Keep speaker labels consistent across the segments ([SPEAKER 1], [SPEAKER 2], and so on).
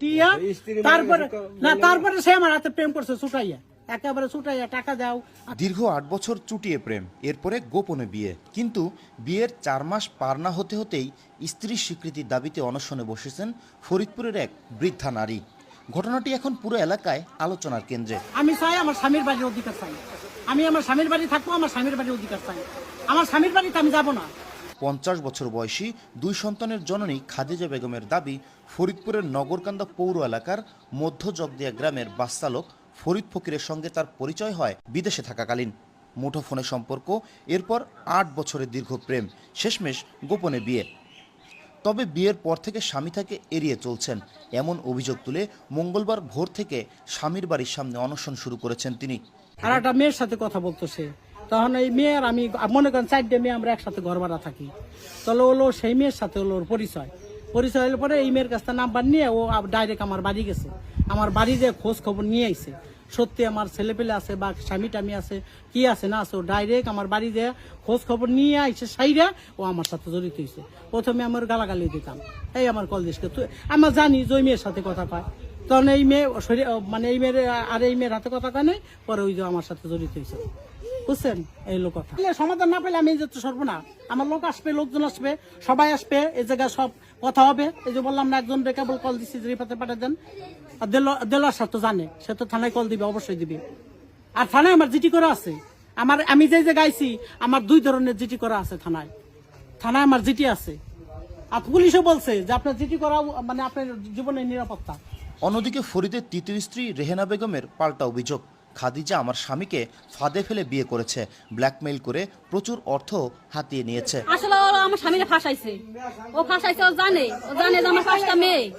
[SPEAKER 1] টিয়া তারপরে না তারপরে সে আমার হাতে প্রেম করছে ছুটাইয়া। একেবারে ছুটাইয়া টাকা দাও।
[SPEAKER 2] দীর্ঘ আট বছর চুটিয়ে প্রেম এরপরে গোপনে বিয়ে। কিন্তু বিয়ের চার মাস পার না হতে হতেই স্ত্রীর স্বীকৃতির দাবিতে অনশনে বসেছেন ফরিদপুরের এক বৃদ্ধা নারী। ঘটনাটি এখন পুরো এলাকায় আলোচনার কেন্দ্রে।
[SPEAKER 1] আমি চাই আমার স্বামীর বাড়ির অধিকার চাই। আমি আমার স্বামীর বাড়ি থাকব আমার স্বামীর বাড়ির অধিকার চাই। আমার স্বামীর বাড়িতে আমি যাব না।
[SPEAKER 2] পঞ্চাশ বছর বয়সী দুই সন্তানের জননী খাদিজা বেগমের দাবি, ফরিদপুরের নগরকান্দা পৌর এলাকার মধ্য জগদিয়া গ্রামের বাস চালক ফরিদ ফকিরের সঙ্গে তার পরিচয় হয় বিদেশে থাকাকালীন। মুঠোফোনে সম্পর্ক, এরপর আট বছরের দীর্ঘ প্রেম, শেষমেশ গোপনে বিয়ে। তবে বিয়ের পর থেকে স্বামী তাকে এড়িয়ে চলছেন। এমন অভিযোগ তুলে মঙ্গলবার ভোর থেকে স্বামীর বাড়ির সামনে অনশন শুরু করেছেন তিনি।
[SPEAKER 1] আর একটা মেয়ের সাথে কথা বলতেছে। তখন এই মেয়ের আমি, মনে করেন চারটে মেয়ে আমরা একসাথে ঘর ভাড়া থাকি। তাহলে হলো সেই মেয়ের সাথে হলো ওর পরিচয়। পরিচয় হলে পরে এই মেয়ের কাছ থেকে নাম্বার নিয়ে ও ডাইরেক্ট আমার বাড়ি গেছে। আমার বাড়ি যে খোঁজ খবর নিয়ে আইছে। সত্যি আমার ছেলে পেলে আছে বা স্বামী টামি আছে, কি আছে না আছে, ও ডাইরেক্ট আমার বাড়ি যে খোঁজ খবর নিয়ে আইছে সাইরা ও আমার সাথে জড়িত হয়েছে প্রথমে আমার গালাগালি দিতাম। এই আমার কল তুই, আমার জানি যে ওই মেয়ের সাথে কথা কয়। তখন এই মেয়ে মানে এই মেয়ের, আর এই মেয়ের হাতে কথা কয় নাই, পরে ওই যে আমার সাথে জড়িত হয়েছে বুঝছেন? এই লোক কথা। সমাধান না পেলে আমি এই যে সরবো না। আমার লোক আসবে, লোকজন আসবে, সবাই আসবে, এই জায়গায় সব কথা হবে। এই যে বললাম না একজন কেবল কল দিচ্ছি যে রিফাতে পাঠিয়ে দেন। আর দেল- দেলোয়ার সাহেব তো জানে, সে তো থানায় কল দিবে, অবশ্যই দিবে। আর থানায় আমার জিটি করা আছে। আমার আমি যে যে গাইছি আমার দুই ধরনের জিটি করা আছে থানায়। থানায় আমার জিটি আছে। আর পুলিশও বলছে যে আপনার জিটি করা মানে আপনার জীবনের নিরাপত্তা।
[SPEAKER 2] অন্যদিকে ফরিদের তৃতীয় স্ত্রী রেহেনা বেগমের পাল্টা অভিযোগ। খাদিজা আমার স্বামীকে ফাঁদে ফেলে বিয়ে করেছে ব্ল্যাকমেইল করে প্রচুর অর্থ হাতিয়ে নিয়েছে।
[SPEAKER 3] আসলে ও আমার স্বামীকে ফাঁসাইছে। ও ফাঁসাইছে, ও জানে। ও জানে যে আমার পাঁচটা মেয়ে।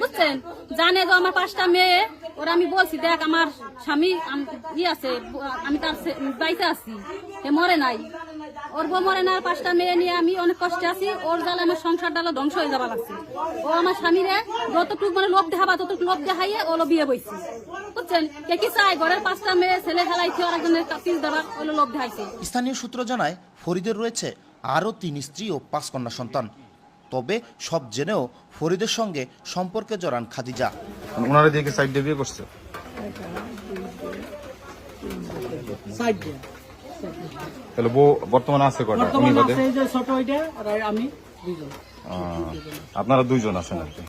[SPEAKER 3] বুঝছেন? জানে যে আমার পাঁচটা মেয়ে। ওরা আমি বলছি, দেখ, আমার স্বামী ই আছে, আমি তার সে- বাড়িতে আছি। এ মরে নাই। ওর বউ মরে আর পাঁচটা মেয়ে নিয়ে আমি অনেক কষ্টে আছি। ওর জ্বালা আমার সংসার ডালা ধ্বংস হয়ে যাবা লাগছে। ও আমার স্বামীরে যতটুকু মানে লোভ দেখাবা ততটুকু লোভ দেখাইয়ে ওলো বিয়ে বইছে। বুঝছেন? কে কি চাই ঘরের পাঁচটা মেয়ে ছেলে খেলাইছে আর একজনের পিস ওলো লোভ দেখাইছে।
[SPEAKER 2] স্থানীয় সূত্র জানায় ফরিদের রয়েছে আরও তিন স্ত্রী ও পাঁচ কন্যা সন্তান। তবে সব জেনেও ফরিদের সঙ্গে সম্পর্কে জড়ান খাদিজা।
[SPEAKER 4] ওনারা দিয়ে সাইড দিয়ে বিয়ে করছে।
[SPEAKER 1] সাইড দিয়ে?
[SPEAKER 4] তাহলে বউ বর্তমানে আছে কটা উনি
[SPEAKER 1] বর্তমানে
[SPEAKER 4] বাদে?
[SPEAKER 1] আছে এই যে ছোট ওইটা আর আমি দুজন
[SPEAKER 4] আপনারা দুইজন আছেন আর কি।